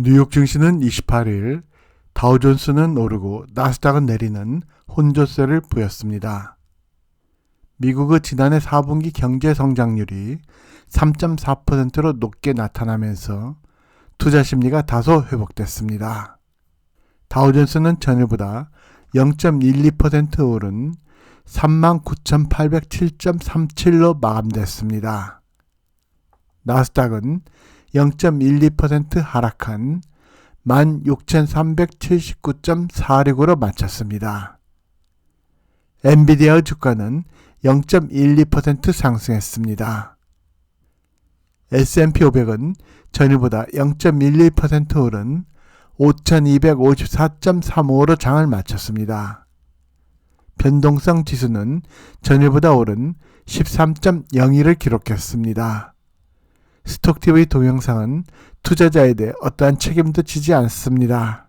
뉴욕 증시는 28일 다우존스는 오르고 나스닥은 내리는 혼조세를 보였습니다. 미국의 지난해 4분기 경제 성장률이 3.4%로 높게 나타나면서 투자 심리가 다소 회복됐습니다. 다우존스는 전일보다 0.12% 오른 39,807.37로 마감됐습니다. 나스닥은 0.12% 하락한 16,379.46으로 마쳤습니다. 엔비디아의 주가는 0.12% 상승했습니다. S&P 500은 전일보다 0.11% 오른 5,254.35로 장을 마쳤습니다. 변동성 지수는 전일보다 오른 13.02를 기록했습니다. 스톡TV 동영상은 투자자에 대해 어떠한 책임도 지지 않습니다.